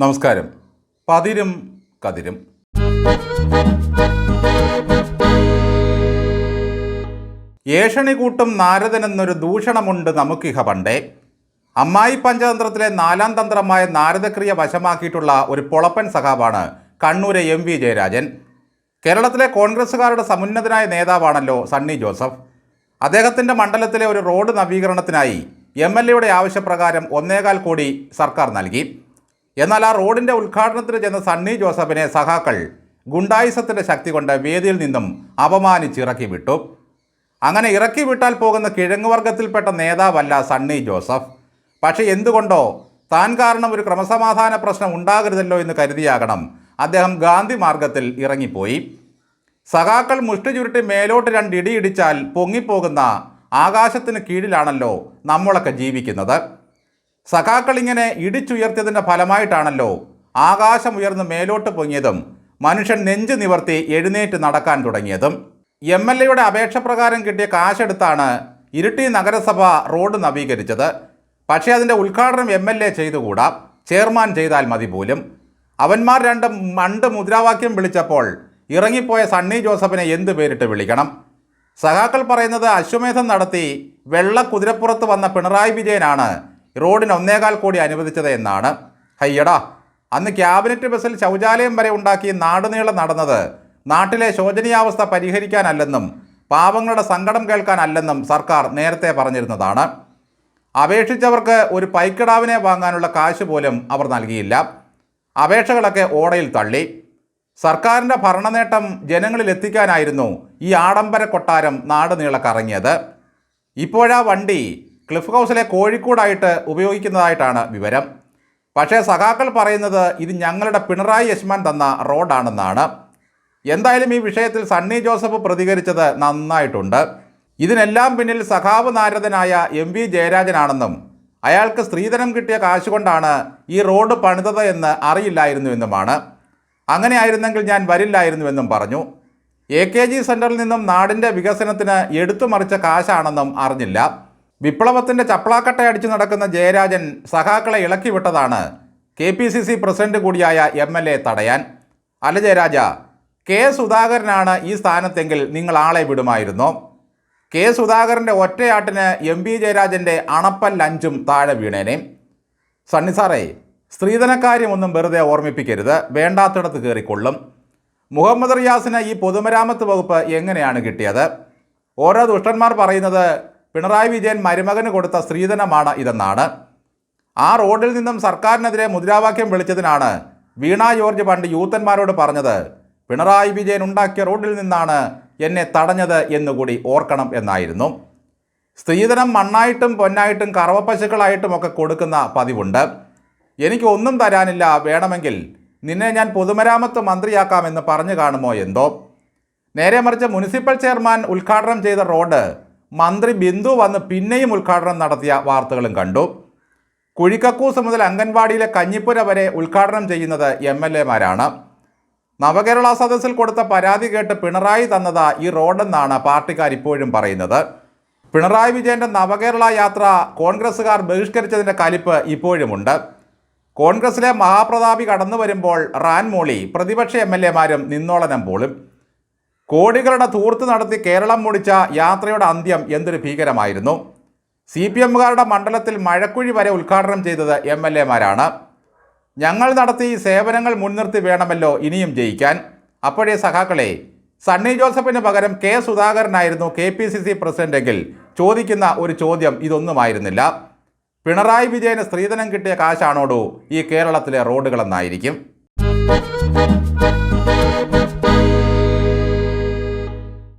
നമസ്കാരം. പതിരും കതിരും. ഏഷണി കൂട്ടും നാരദനെന്നൊരു ദൂഷണമുണ്ട് നമുക്കിഹ പണ്ടേ. അമ്മായി പഞ്ചതന്ത്രത്തിലെ നാലാം തന്ത്രമായ നാരദക്രിയ വശമാക്കിയിട്ടുള്ള ഒരു പൊളപ്പൻ സഖാവാണ് കണ്ണൂരെ എം വി ജയരാജൻ. കേരളത്തിലെ കോൺഗ്രസ്സുകാരുടെ സമുന്നതനായ നേതാവാണല്ലോ സണ്ണി ജോസഫ്. അദ്ദേഹത്തിന്റെ മണ്ഡലത്തിലെ ഒരു റോഡ് നവീകരണത്തിനായി എം എൽ എയുടെ ആവശ്യപ്രകാരം ഒന്നേകാൽ കോടി സർക്കാർ നൽകി. എന്നാൽ ആ റോഡിന്റെ ഉദ്ഘാടനത്തിന് ചെന്ന സണ്ണി ജോസഫിനെ സഹാക്കൾ ഗുണ്ടായിസത്തിന്റെ ശക്തി കൊണ്ട് വേദിയിൽ നിന്നും അപമാനിച്ചിറക്കി വിട്ടു അങ്ങനെ ഇറക്കി വിട്ടാൽ പോകുന്ന കിഴങ്ങുവർഗത്തിൽപ്പെട്ട നേതാവല്ല സണ്ണി ജോസഫ്. പക്ഷേ എന്തുകൊണ്ടോ താൻ കാരണം ഒരു ക്രമസമാധാന പ്രശ്നം ഉണ്ടാകരുതല്ലോ എന്ന് കരുതിയാകണം അദ്ദേഹം ഗാന്ധി മാർഗത്തിൽ ഇറങ്ങിപ്പോയി. സഖാക്കൾ മുഷ്ടി ചുരുട്ടി മേലോട്ട് രണ്ട് ഇടിയിടിച്ചാൽ പൊങ്ങിപ്പോകുന്ന ആകാശത്തിന് കീഴിലാണല്ലോ നമ്മളൊക്കെ ജീവിക്കുന്നത്. സഖാക്കൾ ഇങ്ങനെ ഇടിച്ചുയർത്തിയതിന്റെ ഫലമായിട്ടാണല്ലോ ആകാശം ഉയർന്ന് മേലോട്ട് പൊങ്ങിയതും മനുഷ്യൻ നെഞ്ചു നിവർത്തി എഴുന്നേറ്റ് നടക്കാൻ തുടങ്ങിയതും. എം എൽ എയുടെ അപേക്ഷ പ്രകാരം കിട്ടിയ കാശെടുത്താണ് ഇരുട്ടി നഗരസഭ റോഡ് നവീകരിച്ചത്. പക്ഷേ അതിന്റെ ഉദ്ഘാടനം എം എൽ എ ചെയ്തുകൂടാ? ചെയർമാൻ ചെയ്താൽ മതി പോലും. അവന്മാർ രണ്ടും മണ്ട് മുദ്രാവാക്യം വിളിച്ചപ്പോൾ ഇറങ്ങിപ്പോയ സണ്ണി ജോസഫിനെ എന്ത് പേരിട്ട് വിളിക്കണം? സഖാക്കൾ പറയുന്നത് അശ്വമേധം നടത്തി വെള്ള കുതിരപ്പുറത്ത് വന്ന പിണറായി വിജയനാണ് റോഡിന് ഒന്നേകാൽ കോടി അനുവദിച്ചത് എന്നാണ്. ഹയ്യടാ അന്ന് ക്യാബിനറ്റ് ബസ്സിൽ ശൗചാലയം വരെ ഉണ്ടാക്കി നാടുനീളം നടന്നത് നാട്ടിലെ ശോചനീയാവസ്ഥ പരിഹരിക്കാനല്ലെന്നും പാവങ്ങളുടെ സങ്കടം കേൾക്കാനല്ലെന്നും സർക്കാർ നേരത്തെ പറഞ്ഞിരുന്നതാണ്. അപേക്ഷിച്ചവർക്ക് ഒരു പൈക്കിടാവിനെ വാങ്ങാനുള്ള കാശ് പോലും അവർ നൽകിയില്ല. അപേക്ഷകളൊക്കെ ഓടയിൽ തള്ളി. സർക്കാരിന്റെ ഭരണനേട്ടം ജനങ്ങളിൽ എത്തിക്കാനായിരുന്നു ഈ ആഡംബര കൊട്ടാരം നാട് നീളെ കറങ്ങിയത് ഇപ്പോഴാ വണ്ടി ക്ലിഫ് ഹൗസിലെ കോഴിക്കോടായിട്ട് ഉപയോഗിക്കുന്നതായിട്ടാണ് വിവരം. പക്ഷേ സഖാക്കൾ പറയുന്നത് ഇത് ഞങ്ങളുടെ പിണറായി യശ്മാൻ തന്ന റോഡാണെന്നാണ്. എന്തായാലും ഈ വിഷയത്തിൽ സണ്ണി ജോസഫ് പ്രതികരിച്ചത് നന്നായിട്ടുണ്ട്. ഇതിനെല്ലാം പിന്നിൽ സഖാവ് നാരദനായ എം വി ജയരാജനാണെന്നും അയാൾക്ക് സ്ത്രീധനം കിട്ടിയ കാശുകൊണ്ടാണ് ഈ റോഡ് പണിതത് എന്ന് അറിയില്ലായിരുന്നുവെന്നുമാണ്. അങ്ങനെ ആയിരുന്നെങ്കിൽ ഞാൻ വരില്ലായിരുന്നുവെന്നും പറഞ്ഞു. എ കെ ജി സെന്ററിൽ നിന്നും നാടിന്റെ വികസനത്തിന് എടുത്തുമറിച്ച കാശാണെന്നും അറിഞ്ഞില്ല. വിപ്ലവത്തിന്റെ ചപ്പളാക്കട്ട അടിച്ചു നടക്കുന്ന ജയരാജൻ സഖാക്കളെ ഇളക്കി വിട്ടതാണ് K P C C president കൂടിയായ എം എൽ എ തടയാൻ. അല്ല ജയരാജ കെ സുധാകരനാണ് ഈ സ്ഥാനത്തെങ്കിൽ നിങ്ങൾ ആളെ വിടുമായിരുന്നോ? കെ സുധാകരന്റെ ഒറ്റയാട്ടിന് എം പി ജയരാജന്റെ അണപ്പൽ അഞ്ചും താഴെ വീണേനെ. സണ്ണി സാറേ സ്ത്രീധനക്കാര്യമൊന്നും വെറുതെ ഓർമ്മിപ്പിക്കരുത് വേണ്ടാത്തിടത്ത് കയറിക്കൊള്ളും. മുഹമ്മദ് റിയാസിന് ഈ പൊതുമരാമത്ത് വകുപ്പ് എങ്ങനെയാണ് കിട്ടിയത്? ഓരോ ദുഷ്ടന്മാർ പറയുന്നത് പിണറായി വിജയൻ മരുമകന് കൊടുത്ത സ്ത്രീധനമാണ് ഇതെന്നാണ്. ആ റോഡിൽ നിന്നും സർക്കാരിനെതിരെ മുദ്രാവാക്യം വിളിച്ചതിനാണ് വീണ ജോർജ് പണ്ട് യൂത്തന്മാരോട് പറഞ്ഞത്. പിണറായി വിജയൻ ഉണ്ടാക്കിയ റോഡിൽ നിന്നാണ് എന്നെ തടഞ്ഞത് എന്നുകൂടി ഓർക്കണം എന്നായിരുന്നു. സ്ത്രീധനം മണ്ണായിട്ടും പൊന്നായിട്ടും കറവപ്പശുക്കളായിട്ടും ഒക്കെ കൊടുക്കുന്ന പതിവുണ്ട്. എനിക്ക് ഒന്നും തരാനില്ല വേണമെങ്കിൽ നിന്നെ ഞാൻ പൊതുമരാമത്ത് മന്ത്രിയാക്കാമെന്ന് പറഞ്ഞു കാണുമോ എന്തോ. നേരെ മറിച്ച് മുനിസിപ്പൽ ചെയർമാൻ ഉദ്ഘാടനം ചെയ്ത റോഡ് മന്ത്രി ബിന്ദു വന്ന് പിന്നെയും ഉദ്ഘാടനം നടത്തിയ വാർത്തകളും കണ്ടു. കുഴിക്കക്കൂസ് മുതൽ അംഗൻവാടിയിലെ കഞ്ഞിപ്പുര വരെ ഉദ്ഘാടനം ചെയ്യുന്നത് എം എൽ എമാരാണ്. നവകേരള സദസ്സിൽ കൊടുത്ത പരാതി കേട്ട് പിണറായി തന്നതാ ഈ റോഡെന്നാണ് പാർട്ടിക്കാർ ഇപ്പോഴും പറയുന്നത്. പിണറായി വിജയന്റെ നവകേരള യാത്ര കോൺഗ്രസ്സുകാർ ബഹിഷ്കരിച്ചതിന്റെ കലിപ്പ് ഇപ്പോഴുമുണ്ട്. കോൺഗ്രസിലെ മഹാപ്രതാപി കടന്നു വരുമ്പോൾ റാൻമോളി പ്രതിപക്ഷ എം എൽ എമാരും നിന്നോളനം പോളും കോടികളുടെ തൂർത്ത് നടത്തി കേരളം മുടിച്ച യാത്രയുടെ അന്ത്യം എന്തൊരു ഭീകരമായിരുന്നു? സി പി എമ്മുകാരുടെ മണ്ഡലത്തിൽ മഴക്കുഴി വരെ ഉദ്ഘാടനം ചെയ്തത് എം എൽ എമാരാണ്. ഞങ്ങൾ നടത്തി സേവനങ്ങൾ മുൻനിർത്തി വേണമല്ലോ ഇനിയും ജയിക്കാൻ. അപ്പോഴേ സഖാക്കളെ സണ്ണി ജോസഫിന് പകരം കെ സുധാകരനായിരുന്നു കെ പി സി സി പ്രസിഡന്റെങ്കിൽ ചോദിക്കുന്ന ഒരു ചോദ്യം ഇതൊന്നുമായിരുന്നില്ല. പിണറായി വിജയന് സ്ത്രീധനം കിട്ടിയ കാശാണോടോ ഈ കേരളത്തിലെ റോഡുകളെന്നായിരിക്കും.